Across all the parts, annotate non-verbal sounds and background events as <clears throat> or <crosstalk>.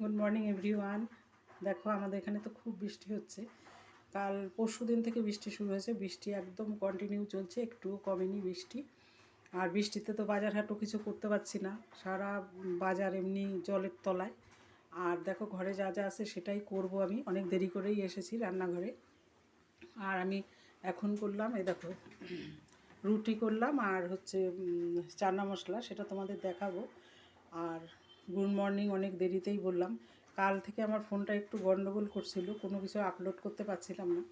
Good morning everyone দেখো, আমাদের এখানে তো খুব বৃষ্টি হচ্ছে। কাল পরশু দিন থেকে বৃষ্টি শুরু হয়েছে। বৃষ্টি একদম কন্টিনিউ চলছে, একটুও কমেনি বৃষ্টি। আর বৃষ্টিতে তো বাজার হাটও কিছু করতে পারছি না। সারা বাজার এমনি জলের তলায়। আর দেখো, ঘরে যা যা আছে সেটাই করব আমি। অনেক দেরি করেই এসেছি রান্নাঘরে। আর আমি এখন করলাম, এই দেখো, রুটি করলাম আর হচ্ছে চানা মশলা, সেটা তোমাদের দেখাবো। আর গুড মর্নিং অনেক দেরিতেই বললাম। কাল থেকে আমার ফোনটা একটু গন্ডগোল করছিল, কোনো কিছু আপলোড করতে পারছিলাম না।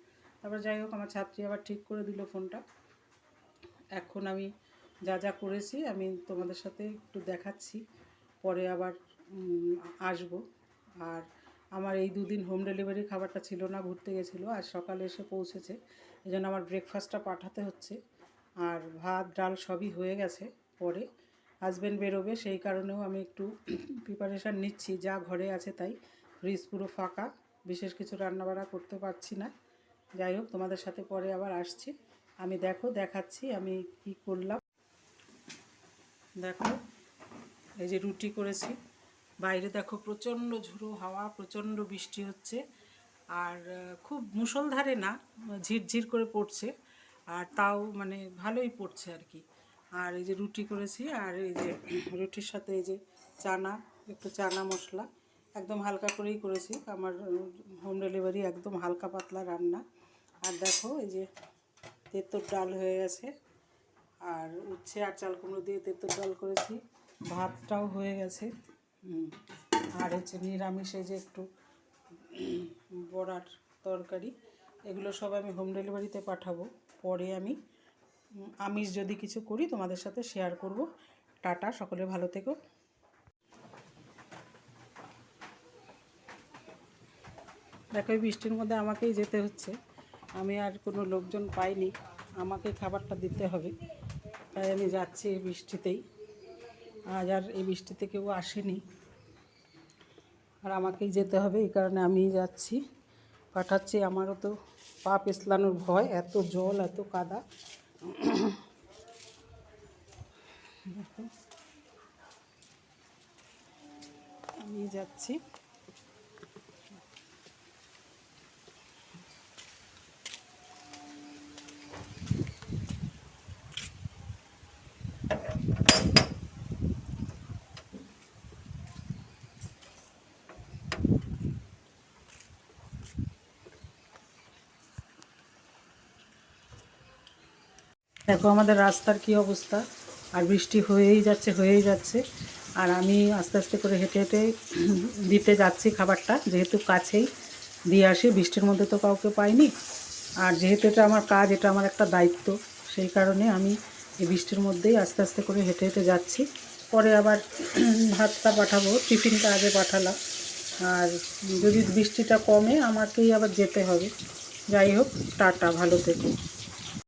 তারপর যাই হোক, আমার ছাত্রী আবার ঠিক করে দিল ফোনটা। এখন আমি যা যা করেছি, আমি তোমাদের সাথে একটু দেখাচ্ছি, পরে আবার আসব। আর আমার এই দুদিন হোম ডেলিভারি খাবারটা ছিল না, ঘুরতে গেছিল, আর সকালে এসে পৌঁছেছে। এই জন্য আমার ব্রেকফাস্টটা পাঠাতে হচ্ছে। আর ভাত, ডাল সবই হয়ে গেছে পরে। হাজব্যান্ড বেরোবে, সেই কারণেও আমি একটু প্রিপারেশান নিচ্ছি। যা ঘরে আছে তাই। ফ্রিজ পুরো ফাঁকা। বিশেষ কিছু রান্নাবাড়া করতে পারছি না। যাই হোক, তোমাদের সাথে পরে আবার আসছি। আমি দেখো, দেখাচ্ছি আমি কি করলাম। দেখো, এই যে রুটি করেছি। বাইরে দেখো প্রচণ্ড ঝুড়ো হাওয়া, প্রচণ্ড বৃষ্টি হচ্ছে। আর খুব মুষলধারে না, ঝিরঝির করে পড়ছে। আর তাও মানে ভালোই পড়ছে আর কি। আর এই যে রুটি করেছি আর এই যে রুটির সাথে এই যে চানা, একটু চানা মশলা একদম হালকা করেই করেছি। আমার হোম ডেলিভারি একদম হালকা পাতলা রান্না। আর দেখো এই যে তেঁতোর ডাল হয়ে গেছে। আর উচ্ছে আর চাল কুমড়ো দিয়ে তেঁতোর ডাল করেছি। ভাতটাও হয়ে গেছে। আর হচ্ছে নিরামিষে যে একটু বড়ার তরকারি। এগুলো সব আমি হোম ডেলিভারিতে পাঠাবো। পরে আমি আমিষ যদি কিছু করি, তোমাদের সাথে শেয়ার করব। টাটা, সকলে ভালো থেকো। দেখো, এই বৃষ্টির মধ্যে আমাকেই যেতে হচ্ছে। আমি আর কোনো লোকজন পাইনি। আমাকে খাবারটা দিতে হবে। তাই আমি যাচ্ছি এই বৃষ্টিতেই। আজ আর এই বৃষ্টিতে কেউ আসেনি। আর আমাকেই যেতে হবে, এই কারণে আমিই যাচ্ছি। পাঠাচ্ছি আমারও তো পা পিছলানোর ভয়, এত জল, এত কাদা। আমি যাচ্ছি। দেখো আমাদের রাস্তার কি অবস্থা। আর বৃষ্টি হয়েই যাচ্ছে হয়েই যাচ্ছে। আর আমি আস্তে আস্তে করে হেঁটে হেঁটে <clears throat> দিতে যাচ্ছি খাবারটা। যেহেতু কাছেই দিয়ে আসি, বৃষ্টির মধ্যে তো কাউকে পাইনি। আর যেহেতু এটা আমার কাজ, এটা আমার একটা দায়িত্ব, সেই কারণে আমি এই বৃষ্টির মধ্যেই আস্তে আস্তে করে হেঁটে হেঁটে যাচ্ছি। পরে আবার <clears throat> ভাতটা পাঠাবো, টিফিনটা আগে পাঠালাম। আর যদি বৃষ্টিটা কমে, আমাকেই আবার যেতে হবে। যাই হোক, টাটা, ভালো থেকো।